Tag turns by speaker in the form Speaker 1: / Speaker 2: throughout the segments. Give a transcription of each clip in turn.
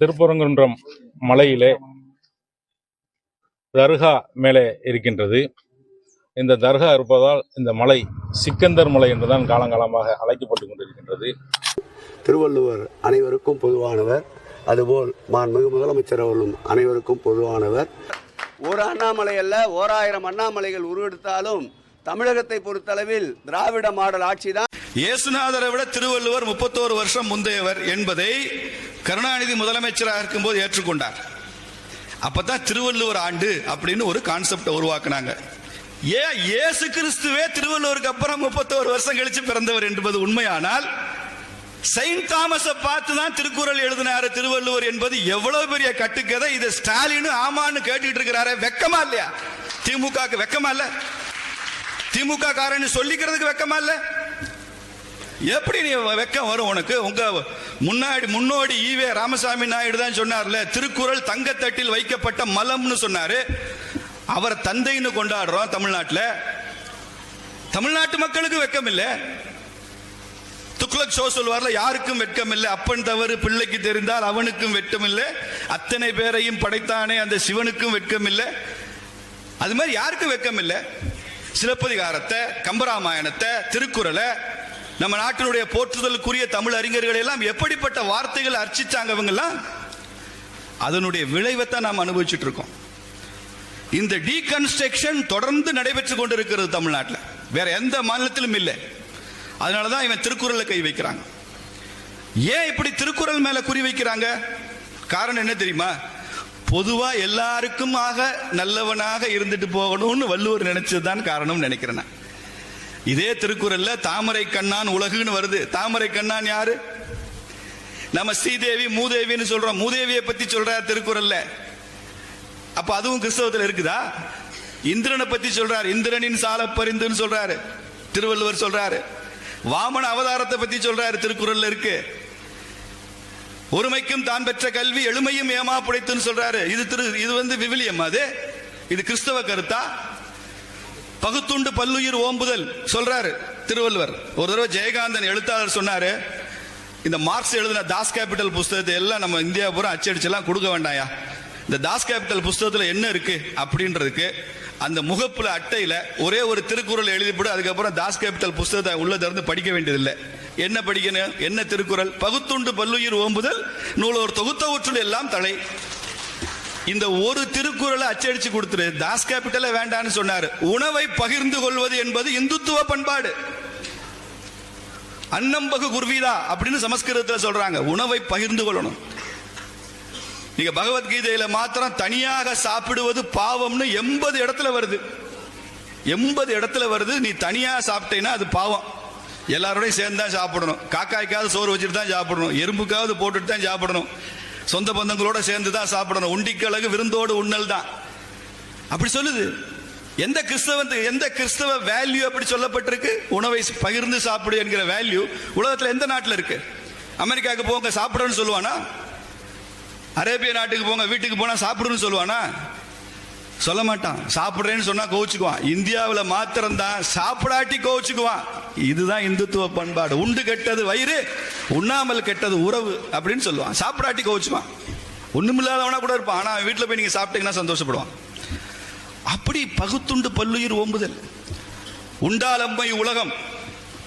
Speaker 1: திருப்பரங்குன்றம் மலையிலே தர்கா மேலே இருக்கின்றது. இந்த தர்கா இருப்பதால் இந்த மலை சிக்கந்தர் மலை என்றுதான் காலங்காலமாக அழைக்கப்பட்டு கொண்டிருக்கின்றது.
Speaker 2: திருவள்ளுவர் அனைவருக்கும் பொதுவானவர். அதுபோல் மாண்புமிகு முதலமைச்சர் அவர்களும் அனைவருக்கும் பொதுவானவர். ஒரு அண்ணாமலை அல்ல ஓராயிரம் அண்ணாமலைகள் உருவெடுத்தாலும் தமிழகத்தை பொறுத்தளவில் திராவிட மாடல் ஆட்சி தான்
Speaker 3: இயேசுநாதரை விட திருவள்ளுவர் முப்பத்தோரு வருஷம் முந்தையவர் என்பதை கருணாநிதி முதலமைச்சராக இருக்கும்போது ஏற்றுக்கொண்டார். அப்பதான் திருவள்ளுவர் ஆண்டு அப்படின்னு ஒரு கான்செப்டை உருவாக்குனாங்க. ஏன் இயேசு கிறிஸ்துவே திருவள்ளுவருக்கு அப்புறம் முப்பத்தோரு வருஷம் கழிச்சு பிறந்தவர் என்பது உண்மையானால் செயின்ட் தாமஸை பார்த்து தான் திருக்குறள் எழுதினாரு திருவள்ளுவர் என்பது எவ்வளவு பெரிய கட்டுக்கதை. இது ஸ்டாலின் ஆமான்னு கேட்டுட்டு இருக்கிறாரு வெக்கமா இல்லையா? திமுக வெக்கமா இல்ல? திமுக காரன்னு சொல்லிக்கிறதுக்கு வெக்கமா இல்ல? எப்படி நீ வெக்கம் வரும் உனக்கு? உங்க முன்னாடி முன்னோடி ஈவே ராமசாமி நாயுடு தான் சொன்னார்ல திருக்குறள் தங்கத்தட்டில் வைக்கப்பட்ட மலம்னு சொன்னாரு. அவர் தந்தைன்னு கொண்டாடுறோம் தமிழ்நாட்டில். தமிழ்நாட்டு மக்களுக்கு வெக்கம் இல்லை துக்ளக் ஷோ சொல்வார்ல யாருக்கும் வெட்கம் இல்லை அப்பன் தவறு பிள்ளைக்கு தெரிந்தால் அவனுக்கும் வெட்கம் இல்லை அத்தனை பேரையும் படைத்தானே அந்த சிவனுக்கும் வெட்கம் இல்லை அது மாதிரி யாருக்கும் வெட்கம் இல்லை சிலப்பதிகாரத்தை கம்பராமாயணத்தை திருக்குறளை நம்ம நாட்டினுடைய போற்றுதலுக்குரிய தமிழ் அறிஞர்கள் எல்லாம் எப்படிப்பட்ட வார்த்தைகள் அர்ச்சித்தாங்க இவங்கெல்லாம்? அதனுடைய விளைவைத்தான் நாம் அனுபவிச்சுட்டு இருக்கோம். இந்த டீகன்ஸ்ட்ரக்ஷன் தொடர்ந்து நடைபெற்று கொண்டிருக்கிறது தமிழ்நாட்டில். வேற எந்த மாநிலத்திலும் இல்லை. அதனால தான் இவன் திருக்குறளை கை வைக்கிறாங்க. ஏன் இப்படி திருக்குறள் மேலே குறி வைக்கிறாங்க? காரணம் என்ன தெரியுமா? பொதுவாக எல்லாருக்கும் ஆக நல்லவனாக இருந்துட்டு போகணும்னு வள்ளுவர் நினைச்சதுதான் காரணம்னு நினைக்கிறேன் நான். இதே திருக்குறள்ல தாமரை கண்ணான் உலகுன்னு வருது. தாமரை கண்ணான் யாரு? நம்ம ஸ்ரீதேவி மூதேவின்னு சொல்றோம். மூதேவியை பத்தி சொல்றார் திருக்குறள்ல. அப்ப அதுவும் கிறிஸ்தவத்தில் இருக்குதா? இந்திரனை பத்தி சொல்றாரு. இந்திரனின் சால பரிந்துன்னு சொல்றாரு. திருவள்ளுவர் சொல்றாரு. வாமன அவதாரத்தை பத்தி சொல்றாரு திருக்குறள்ல இருக்கு. ஒருமைக்கும் தான் பெற்ற கல்வி எளிமையும் ஏமா புடைத்துன்னு சொல்றாரு. இது திரு இது வந்து விவிலியம் அது. இது கிறிஸ்தவ கருத்தா? பகுத்துண்டு பல்லுயிர் ஓம்புதல் சொல்றாரு திருவள்ளுவர். ஒரு தடவை ஜெயகாந்தன் எழுத்தாளர் சொன்னாரு இந்த மார்க்ஸ் எழுதின தாஸ் கேபிட்டல் புஸ்தகத்தை எல்லாம் நம்ம இந்தியா பூரா அச்சடிச்செல்லாம் கொடுக்க வேண்டாயா இந்த தாஸ் கேபிட்டல் புஸ்தகத்தில் என்ன இருக்கு? அப்படின்றதுக்கு அந்த முகப்புல அட்டையில ஒரே ஒரு திருக்குறள் எழுதிப்படு அதுக்கப்புறம் தாஸ் கேபிட்டல் புஸ்தகத்தை உள்ள திறந்து படிக்க வேண்டியதில்லை. என்ன படிக்கணும்? என்ன திருக்குறள்? பகுத்துண்டு பல்லுயிர் ஓம்புதல் நூலோர் தொகுத்தவற்றுள் எல்லாம் தலை. இந்த ஒரு திருக்குறளை அச்சடிச்சு கொடுத்துரு. தாஸ் கேபிட்டல வேண்டான்னு சொன்னாரு. உணவை பகிர்ந்து கொள்வது என்பது இந்துத்துவ பண்பாடு. அன்னம்பகு குர்வீதா அப்படின்னு சமஸ்கிருதத்தில் சொல்றாங்க. உணவை பகிர்ந்து கொள்ளணும். நீங்க பகவத்கீதையில மாத்திரம் தனியாக சாப்பிடுவது பாவம்னு எண்பது இடத்துல வருது. எண்பது இடத்துல வருது. நீ தனியா சாப்பிட்டேன்னா அது பாவம். எல்லாரோடையும் சேர்ந்து தான் சாப்பிடணும். காக்காய்க்காவது சோறு வச்சுட்டு தான் சாப்பிடணும். எறும்புக்காவது போட்டுட்டு தான் சாப்பிடணும். சொந்த பந்தங்களோட சேர்ந்து தான் சாப்பிடணும். உண்டிக்கழகு விருந்தோடு உண்ணல் தான் அப்படி சொல்லுது. எந்த கிறிஸ்தவ எந்த கிறிஸ்தவ வேல்யூ அப்படி சொல்லப்பட்டிருக்கு? உணவை பகிர்ந்து சாப்பிடு என்கிற வேல்யூ உலகத்தில் எந்த நாட்டில் இருக்கு? அமெரிக்காவுக்கு போங்க சாப்பிடுன்னு சொல்லுவானா? அரேபிய நாட்டுக்கு போங்க வீட்டுக்கு போனால் சாப்பிடுன்னு சொல்லுவானா? சொல்ல மாட்டான். சாப்பிட்றேன்னு சொன்னால் கோவிச்சுக்குவான். இந்தியாவில் மாத்திரம்தான் சாப்பிடாட்டி கோவிச்சுக்குவான். இதுதான் இந்துத்துவ பண்பாடு. உண்டு கெட்டது வயிறு உண்ணாமல் கெட்டது உறவு அப்படின்னு சொல்லுவான். சாப்பிடாட்டி கோவிச்சுவான் ஒண்ணுமில்லாதவனா கூட இருப்பான். ஆனா அவன் வீட்டில் போய் நீங்க சாப்பிட்டீங்கன்னா சந்தோஷப்படுவான். அப்படி பகுத்துண்டு பல்லுயிர் ஓம்புதல். உண்டாலம்மை உலகம்.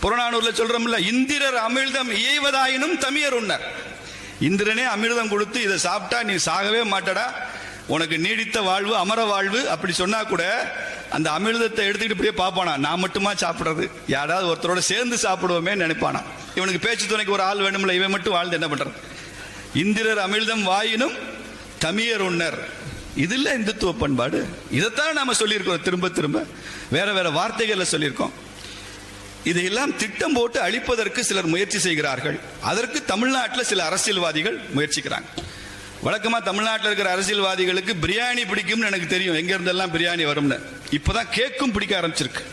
Speaker 3: புறநானூரில் சொல்றோம்ல இந்திரர் அமிழ்தம் இயைவதாயினும் தமியர் உண்ணர். இந்திரனே அமிர்தம் கொடுத்து இதை சாப்பிட்டா நீ சாகவே மாட்டடா. உனக்கு நீடித்த வாழ்வு அமர வாழ்வு அப்படி சொன்னா கூட அந்த அமிர்தத்தை எடுத்துக்கிட்டு இப்படியே பார்ப்பானா? நான் மட்டுமா சாப்பிட்றது? யாராவது ஒருத்தரோட சேர்ந்து சாப்பிடுவோமே நினைப்பானா? இவனுக்கு பேச்சு துணைக்கு ஒரு ஆள் வேணும்ல இவன் மட்டும் வாழ்ந்து என்ன பண்ணுறான் இந்திரர் அமிழ்தம் வாயினும் தமியர் உன்னர் இது இல்லை இந்துத்துவ பண்பாடு? இதைத்தான் நாம் சொல்லியிருக்கோம் திரும்ப திரும்ப. வேற வேற வார்த்தைகளில் சொல்லியிருக்கோம். இதையெல்லாம் திட்டம் போட்டு அழிப்பதற்கு சிலர் முயற்சி செய்கிறார்கள். அதற்கு தமிழ்நாட்டில் சில அரசியல்வாதிகள் முயற்சிக்கிறாங்க. வழக்கமாக தமிழ்நாட்டில் இருக்கிற அரசியல்வாதிகளுக்கு பிரியாணி பிடிக்கும்னு எனக்கு தெரியும். எங்கேருந்தெல்லாம் பிரியாணி வரும்னு. இப்பதான் கேக்கும் பிடிக்க ஆரம்பிச்சிருக்கு.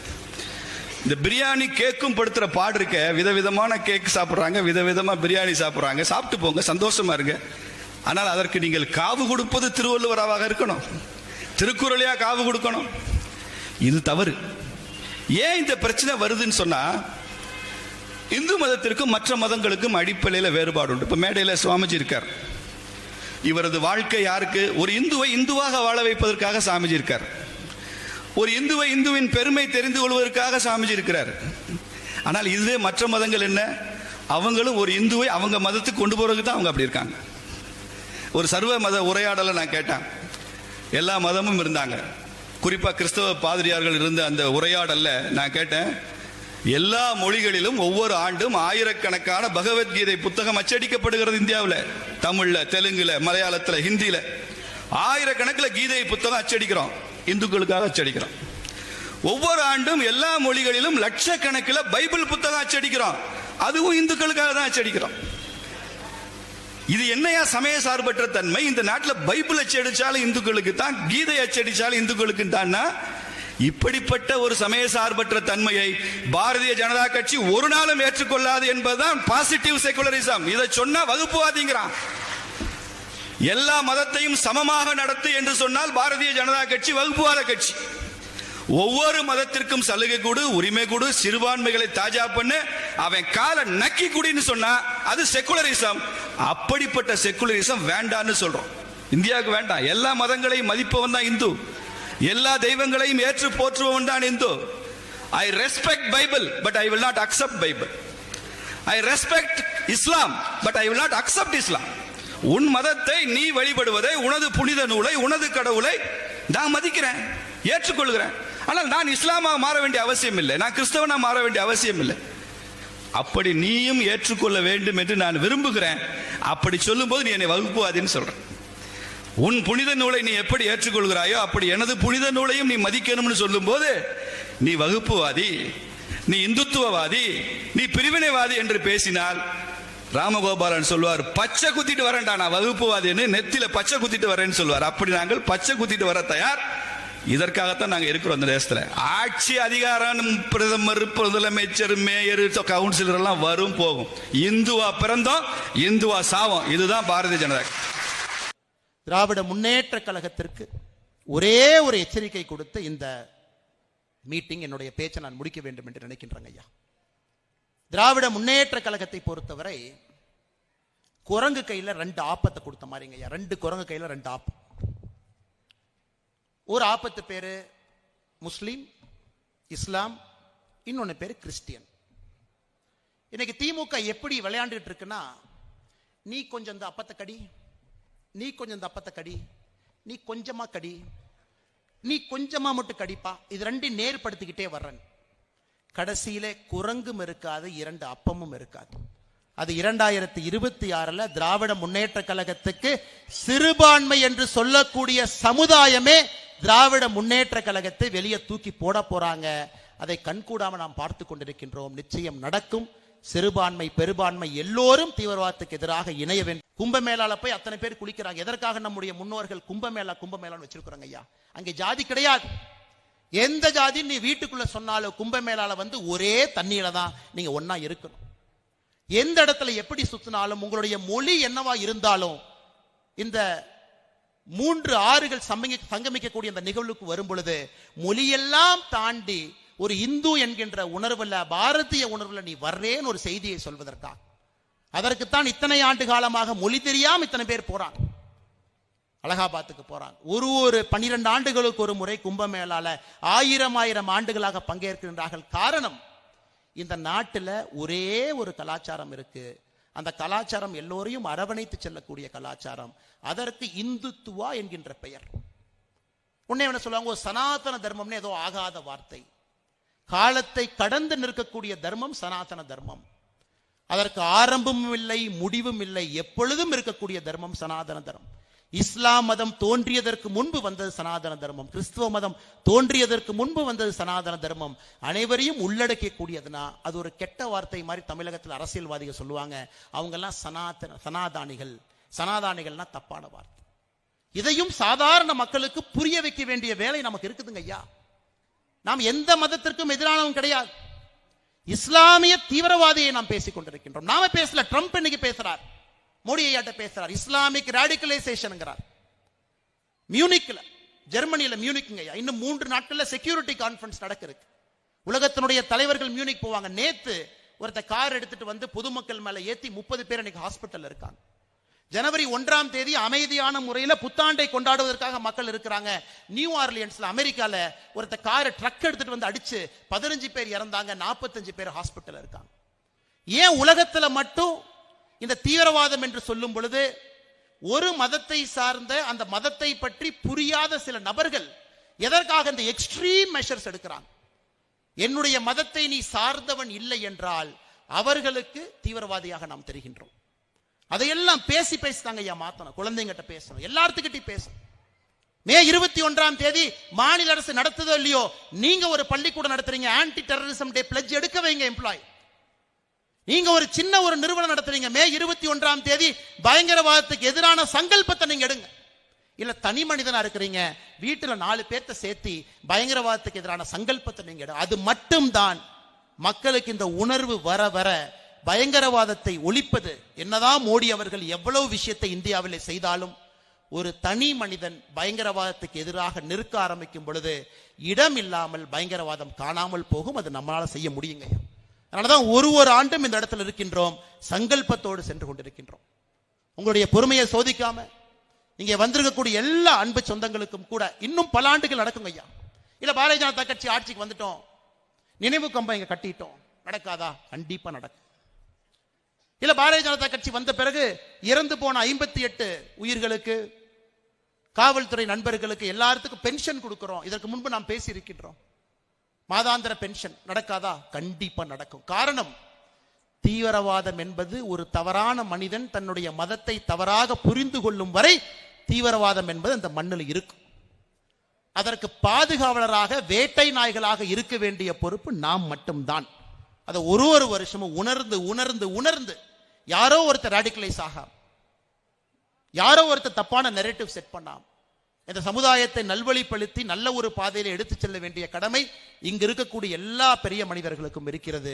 Speaker 3: இந்த பிரியாணி கேக்கும் படுத்துற பாடு இருக்க. விதவிதமான கேக் சாப்பிட்றாங்க விதவிதமாக பிரியாணி சாப்பிட்றாங்க. சாப்பிட்டு போங்க சந்தோஷமா இருங்க. ஆனால் அதற்கு நீங்கள் காவு கொடுப்பது திருவள்ளுவராவாக இருக்கணும். திருக்குறளையா காவு கொடுக்கணும். இது தவறு. ஏன் இந்த பிரச்சனை வருதுன்னு சொன்னா இந்து மதத்திற்கும் மற்ற மதங்களுக்கும் அடிப்படையில் வேறுபாடு உண்டு. இப்போ மேடையில் சுவாமிஜி இருக்கார். இவரது வாழ்க்கை யாருக்கு? ஒரு இந்துவை இந்துவாக வாழ வைப்பதற்காக சாமிஜி இருக்கார். ஒரு இந்துவை இந்துவின் பெருமை தெரிந்து கொள்வதற்காக சாமிஜி இருக்கிறார். ஆனால் இதுவே மற்ற மதங்கள் என்ன? அவங்களும் ஒரு இந்துவை அவங்க மதத்துக்கு கொண்டு போறதுக்கு தான் அவங்க அப்படி இருக்காங்க. ஒரு சர்வ மத உரையாடலை நான் கேட்டேன். எல்லா மதமும் இருந்தாங்க. குறிப்பாக கிறிஸ்தவ பாதிரியார்கள் இருந்த அந்த உரையாடலில் நான் கேட்டேன் எல்லா மொழிகளிலும் ஒவ்வொரு ஆண்டும் ஆயிரக்கணக்கான பகவத்கீதை புத்தகம் அச்சடிக்கப்படுகிறது இந்தியாவில். தமிழ்ல தெலுங்குல மலையாளத்துல ஹிந்தியில ஆயிரக்கணக்கில் கீதை புத்தகம் அச்சடிக்கிறோம். இந்துக்களுக்காக அச்சடிக்கிறோம். ஒவ்வொரு ஆண்டும் எல்லா மொழிகளிலும் லட்சக்கணக்கில் பைபிள் புத்தகம் அச்சடிக்கிறோம். அதுவும் இந்துக்களுக்காக தான் அச்சடிக்கிறோம். இது என்னையா சமய சார்பற்ற தன்மை? இந்த நாட்டில் பைபிள் அச்சடிச்சாலும் இந்துக்களுக்கு தான் கீதை அச்சடிச்சாலும் இந்துக்களுக்கு தான்னா இப்படிப்பட்ட ஒரு சமய சார்பற்ற தன்மையை பாரதிய ஜனதா கட்சி ஒரு நாளும் ஏற்றுக்கொள்ளாது என்பதுதான் பாசிட்டிவ் செகுலரிசம் இதை சொன்னா வகுப்புவாதிங்கிறான். எல்லா மதத்தையும் சமமாக நடத்து என்று சொன்னால் பாரதிய ஜனதா கட்சி வகுப்புவாத கட்சி. ஒவ்வொரு மதத்திற்கும் சலுகை கொடு உரிமை கொடு சிறுபான்மைகளை தாஜா பண்ணு அவன் காலை நக்கி குடின்னு சொன்னா அது செக்குலரிசம் அப்படிப்பட்ட செக்குலரிசம் வேண்டான்னு சொல்றோம். இந்தியாவுக்கு வேண்டாம். எல்லா மதங்களையும் மதிப்பவன் தான் இந்து. எல்லா தெய்வங்களையும் ஏற்று போற்றுபவன் தான் Hindu. I respect Bible but I will not accept Bible I respect Islam but I will not accept Islam உன் மதத்தை நீ வழிபடுவதை உனது புனித நூலை உனது கடவுளை நான் மதிக்கிறேன் ஏற்றுக்கொள்கிறேன். ஆனால் நான் இஸ்லாமாக மாற வேண்டிய அவசியம் இல்லை. நான் கிறிஸ்தவனாக மாற வேண்டிய அவசியம் இல்லை. அப்படி நீயும் ஏற்றுக்கொள்ள வேண்டும் என்று நான் விரும்புகிறேன். அப்படி சொல்லும்போது நீ என்னை வகுப்புவாதின்னு சொல்கிறேன் உன் புனித நூலை நீ எப்படி ஏற்றுக்கொள்கிறாயோ அப்படி எனது புனித நூலையும் நீ மதிக்கணும்னு சொல்லும்போது நீ வகுப்புவாதி நீ இந்துத்துவவாதி நீ பிரிவினைவாதி என்று பேசினால் ராமகோபாலன் சொல்வார் பச்சை குத்திட்டு வரேன்டா நான் வகுப்புவாதின்னு நெத்தில பச்சை குத்திட்டு வரேன்னு சொல்வார். அப்படி நாங்கள் பச்சை குத்திட்டு வர தயார். இதற்காகத்தான் நாங்கள் இருக்கிறோம் அந்த தேசத்தில். ஆட்சி அதிகாரம் பிரதமர் முதலமைச்சர் மேயர் கவுன்சிலர் எல்லாம் வரும் போகும். இந்துவா பிறந்தோம் இந்துவா சாவோம். இதுதான் பாரதிய ஜனதா
Speaker 4: திராவிட முன்னேற்ற கழகத்திற்கு ஒரே ஒரு எச்சரிக்கை கொடுத்து இந்த மீட்டிங் என்னுடைய பேச்சை நான் முடிக்க வேண்டும் என்று நினைக்கின்றேங்க ஐயா. திராவிட முன்னேற்ற கழகத்தை பொறுத்தவரை குரங்கு கையில ரெண்டு ஆப்பத்தை கொடுத்த மாதிரிங்க ஐயா. ரெண்டு குரங்கு கையில ரெண்டு ஆப்பம் ஒரு ஆப்பத்து பேரு முஸ்லீம் இஸ்லாம் இன்னொன்னு பேர் கிறிஸ்டியன். இன்னைக்கு திமுக எப்படி விளையாண்டுட்டு இருக்குன்னா நீ கொஞ்சம் இந்த அப்பத்தை கடி. நீ கொஞ்சம் இந்த அப்பத்தை கடி. நீ கொஞ்சமா கடி. நீ கொஞ்சமா மட்டும் கடிப்பா. இது ரெண்டையும் நேர்படுத்திக்கிட்டே வர்றேன். கடைசியில குரங்கும் இருக்காது இரண்டு அப்பமும் இருக்காது. அது இரண்டாயிரத்தி இருபத்தி ஆறுல திராவிட முன்னேற்ற கழகத்துக்கு சிறுபான்மை என்று சொல்லக்கூடிய சமுதாயமே திராவிட முன்னேற்ற கழகத்தை வெளியே தூக்கி போட போறாங்க. அதை கண்கூடாம நாம் பார்த்து கொண்டிருக்கின்றோம். நிச்சயம் நடக்கும். சிறுபான்மை பெரும்பான்மை எல்லோரும் தீவிரவாதத்துக்கு எதிராக இணைய வேண்டும். கும்பமேளால போய் அத்தனை பேர் குளிக்கிறாங்க. எதற்காக நம்முடைய முன்னோர்கள் கும்பமேளா கும்பமேளான்னு வச்சிருக்கிறாங்க ஐயா? அங்கே ஜாதி கிடையாது. எந்த ஜாதி நீ வீட்டுக்குள்ள சொன்னாலும் கும்பமேளால வந்து ஒரே தண்ணியில தான் நீங்க ஒன்னா இருக்கணும். எந்த இடத்துல எப்படி சுத்தினாலும் உங்களுடைய மொழி என்னவா இருந்தாலும் இந்த மூன்று ஆறுகள் சங்கமிக்கக்கூடிய அந்த நிகழ்வுக்கு வரும் பொழுது மொழியெல்லாம் தாண்டி ஒரு இந்து என்கின்ற உணர்வுல பாரதிய உணர்வுல நீ வர்றேன்னு ஒரு செய்தியை சொல்வதற்காக. அதற்குத்தான் இத்தனை ஆண்டு காலமாக மொழி தெரியாம இத்தனை பேர் போறாங்க. அலகாபாத்துக்கு போறாங்க. ஒரு ஒரு பன்னிரண்டு ஆண்டுகளுக்கு ஒரு முறை கும்பமேளால ஆயிரம் ஆயிரம் ஆண்டுகளாக பங்கேற்கின்றார்கள். காரணம் இந்த நாட்டுல ஒரே ஒரு கலாச்சாரம் இருக்கு. அந்த கலாச்சாரம் எல்லோரையும் அரவணைத்து செல்லக்கூடிய கலாச்சாரம். அதற்கு இந்துத்துவா என்கின்ற பெயர். உன்னை என்ன சொல்லுவாங்க? ஒரு சனாதன தர்மம்னு ஏதோ ஆகாத வார்த்தை. காலத்தை கடந்து நிற்கக்கூடிய தர்மம் சனாதன தர்மம். அதற்கு ஆரம்பமும் இல்லை முடிவும் இல்லை எப்பொழுதும் இருக்கக்கூடிய தர்மம் சனாதன தர்மம். இஸ்லாம் மதம் தோன்றியதற்கு முன்பு வந்தது சனாதன தர்மம். கிறிஸ்துவ மதம் தோன்றியதற்கு முன்பு வந்தது சனாதன தர்மம். அனைவரையும் உள்ளடக்கக்கூடியதுனா அது ஒரு கெட்ட வார்த்தை மாதிரி தமிழகத்தில் அரசியல்வாதிகள் சொல்லுவாங்க. அவங்க எல்லாம் சனாதன சனாதானிகள். சனாதானிகள்னா தப்பான வார்த்தை. இதையும் சாதாரண மக்களுக்கு புரிய வைக்க வேண்டிய வேலை நமக்கு இருக்குதுங்க ஐயா. நாம் எந்த மதத்திற்கும் எதிரானவன் கிடையாது. இஸ்லாமிய தீவிரவாதியை நாம் பேசிக் கொண்டிருக்கின்றோம். நாம பேசல ட்ரம்ப் இன்னைக்கு பேசுறார். மோடி ஐயாட்ட பேசுறார். இஸ்லாமிக் ரேடிகலைசேஷன்ங்கிறார் மியூனிக்ல ஜெர்மனியில மியூனிக்ங்க ஐயா. இன்னும் மூன்று நாட்கள்ல செக்யூரிட்டி கான்ஃபரன்ஸ் நடக்கிறது உலகத்தினுடைய தலைவர்கள் மியூனிக் போவாங்க. நேத்து ஒருத்த கார் எடுத்துட்டு வந்து பொதுமக்கள் மேல ஏத்தி முப்பது பேர் இன்னைக்கு ஹாஸ்பிட்டல்ல இருக்காங்க. ஜனவரி ஒன்றாம் தேதி அமைதியான முறையில் புத்தாண்டை கொண்டாடுவதற்காக மக்கள் இருக்கிறாங்க. நியூ ஆர்லியன்ஸ்ல அமெரிக்கால ஒருத்த காரை ட்ரக் எடுத்துட்டு வந்து அடிச்சு பதினஞ்சு பேர் இறந்தாங்க நாற்பத்தஞ்சு பேர் ஹாஸ்பிட்டல் இருக்காங்க. ஏன் உலகத்துல மட்டும் இந்த தீவிரவாதம் என்று சொல்லும் பொழுது ஒரு மதத்தை சார்ந்த அந்த மதத்தை பற்றி புரியாத சில நபர்கள் எதற்காக இந்த எக்ஸ்ட்ரீம் மெஷர்ஸ் எடுக்கிறாங்க? என்னுடைய மதத்தை நீ சார்ந்தவன் இல்லை என்றால் அவர்களுக்கு தீவிரவாதியாக நாம் தெரிகின்றோம். அதையெல்லாம் பேசி பேசி தாங்க ஐயா மாத்தணும். குழந்தைங்கிட்ட பேசணும். எல்லாத்துக்கிட்டையும் பேசணும். மே இருபத்தி ஒன்றாம் தேதி மாநில அரசு நடத்துதோ இல்லையோ நீங்க ஒரு பள்ளிக்கூடம் நடத்துறீங்க ஆன்டி டெரரிசம் டே பிளட்ஜ் எடுக்க வைங்க எம்ப்ளாய் நீங்க ஒரு சின்ன ஒரு நிறுவனம் நடத்துறீங்க மே இருபத்தி ஒன்றாம் தேதி பயங்கரவாதத்துக்கு எதிரான சங்கல்பத்தை நீங்க எடுங்க. இல்ல தனி மனிதனா இருக்கிறீங்க வீட்டுல நாலு பேர்த்த சேர்த்தி பயங்கரவாதத்துக்கு எதிரான சங்கல்பத்தை நீங்க எடு. அது மட்டும்தான் மக்களுக்கு இந்த உணர்வு வர வர பயங்கரவாதத்தை ஒழிப்பது என்னதான் மோடி அவர்கள் எவ்வளவு விஷயத்தை இந்தியாவிலே செய்தாலும் ஒரு தனி மனிதன் பயங்கரவாதத்துக்கு எதிராக நிற்க ஆரம்பிக்கும் பொழுது இடம் இல்லாமல் பயங்கரவாதம் காணாமல் போகும். அது நம்மளால செய்ய முடியுங்க. அதனாலதான் ஒரு ஒரு ஆண்டும் இந்த இடத்துல இருக்கின்றோம். சங்கல்பத்தோடு சென்று கொண்டிருக்கின்றோம். உங்களுடைய பொறுமையை சோதிக்காம இங்கே வந்திருக்கக்கூடிய எல்லா அன்பு சொந்தங்களுக்கும் கூட இன்னும் பல ஆண்டுகள் நடக்குங்க ஐயா. இல்ல பாரதிய ஜனதா கட்சி ஆட்சிக்கு வந்துட்டோம். நினைவு கம்பம் இங்க கட்டிட்டோம். நடக்காதா? கண்டிப்பா நடக்கும். இல்ல பாரதிய ஜனதா கட்சி வந்த பிறகு இறந்து போன ஐம்பத்தி எட்டு உயிர்களுக்கு காவல்துறை நண்பர்களுக்கு எல்லாத்துக்கும் பென்ஷன் கொடுக்கிறோம். இதற்கு முன்பு நாம் பேசி இருக்கின்றோம் மாதாந்திர பென்ஷன் நடக்காதா? கண்டிப்பா நடக்கும். காரணம் தீவிரவாதம் என்பது ஒரு தவறான மனிதன் தன்னுடைய மதத்தை தவறாக புரிந்து கொள்ளும் வரை தீவிரவாதம் என்பது அந்த மண்ணில் இருக்கும். அதற்கு பாதுகாவலராக வேட்டை நாய்களாக இருக்க வேண்டிய பொறுப்பு நாம் மட்டும்தான். அதை ஒரு ஒரு வருஷமும் உணர்ந்து உணர்ந்து உணர்ந்து யாரோ ஒருத்தர் ரேடிகலைஸ் ஆகாம் யாரோ ஒருத்தர் தப்பான நெரேட்டிவ் செட் பண்ணாம் இந்த சமுதாயத்தை நல்வழிப்படுத்தி நல்ல ஒரு பாதையில எடுத்துச் செல்ல வேண்டிய கடமை இங்கு இருக்கக்கூடிய எல்லா பெரிய மனிதர்களுக்கும் இருக்கிறது.